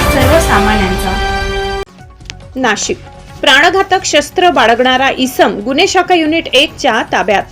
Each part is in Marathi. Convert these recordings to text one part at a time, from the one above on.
सर्वसामान्यांचा. नाशिक. प्राणघातक शस्त्र बाळगणारा इसम गुन्हे शाखा युनिट एक च्या ताब्यात.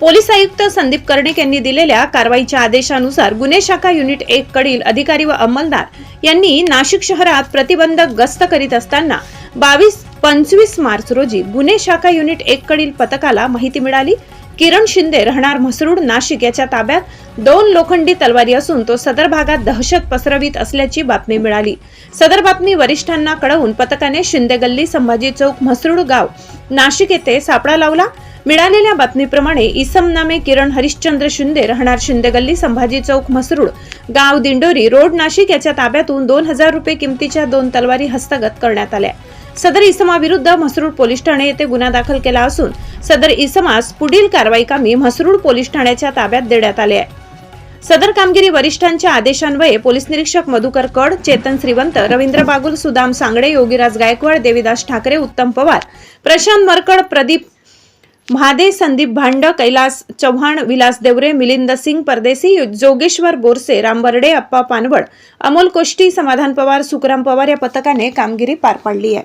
पोलीस आयुक्त संदीप कर्णिक यांनी दिलेल्या कारवाईच्या आदेशानुसार गुन्हे शाखा युनिट एक कडील अधिकारी व अंमलदार यांनी नाशिक शहरात प्रतिबंधक गस्त करीत असताना बावीस पंचवीस मार्च रोजी गुन्हे शाखा युनिट एक कडील पथकाला माहिती मिळाली. किरण शिंदे राहणार म्हसरूड नाशिक याच्या ताब्यात. दोन लोखंडी तलवारी असून तो सदर भागात दहशत पसरवित असल्याची बातमी मिळाली. सदर बातमी वरिष्ठांना कळवून पथकाने शिंदे गल्ली संभाजी चौक म्हसरूड गाव नाशिक येथे सापळा लावला. मिळालेल्या बातमीप्रमाणे इसम नामे किरण हरिश्चंद्र शिंदे राहणार शिंदे गल्ली संभाजी चौक म्हसरूड गाव दिंडोरी रोड नाशिक याच्या ताब्यातून दोन हजार रुपये किमतीच्या दोन तलवारी हस्तगत करण्यात आल्या. सदर इसमाविरुद्ध म्हसरूळ पोलीस ठाणे येथे गुन्हा दाखल केला असून सदर इसमास पुढील कारवाई कामी म्हसरूळ पोलीस ठाण्याच्या ताब्यात देण्यात आले आहे. सदर कामगिरी वरिष्ठांच्या आदेशान्वये पोलीस निरीक्षक मधुकर कड चेतन श्रीवंत रवींद्र बागुल सुदाम सांगडे योगीराज गायकवाड देविदास ठाकरे उत्तम पवार प्रशांत मरकड प्रदीप महादे संदीप भांड कैलास चव्हाण विलास देवरे मिलिंद सिंग परदेसी जोगेश्वर बोरसे राम बर्डे अप्पा पानवड अमोल कोष्टी समाधान पवार सुखराम पवार या पथकाने कामगिरी पार पाडली आहे.